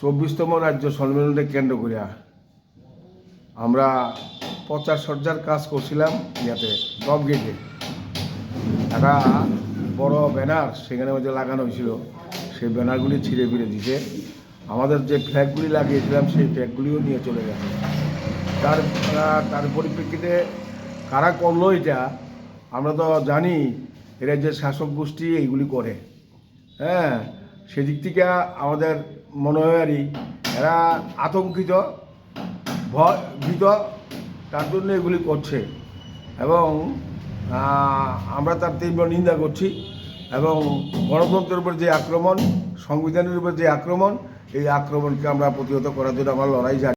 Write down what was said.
চব্বিশতম রাজ্য সম্মেলনকে কেন্দ্র করিয়া আমরা প্রচার সজ্জার কাজ করছিলাম ইয়াতে টপ গেটে। একটা বড় ব্যানার সেখানে মধ্যে লাগানো হয়েছিল, সেই ব্যানারগুলি ছিঁড়ে ফিরে দিছে। আমাদের যে ফ্ল্যাগগুলি লাগিয়েছিলাম, সেই ফ্ল্যাগগুলিও নিয়ে চলে গেছে। তার তার পরিপ্রেক্ষিতে কারা করল এটা, আমরা তো জানি, এরা যে শাসক গোষ্ঠী এইগুলি করে। হ্যাঁ সেদিক থেকে আমাদের মনে হয় আরই এরা আতঙ্কিত, ভয়, ভীত, তার জন্য এগুলি করছে। এবং আমরা তার তীব্র নিন্দা করছি। এবং গণতন্ত্রের উপর যে আক্রমণ, সংবিধানের উপর যে আক্রমণ, এই আক্রমণকে আমরা প্রতিহত করার জন্য আমার লড়াই জারি।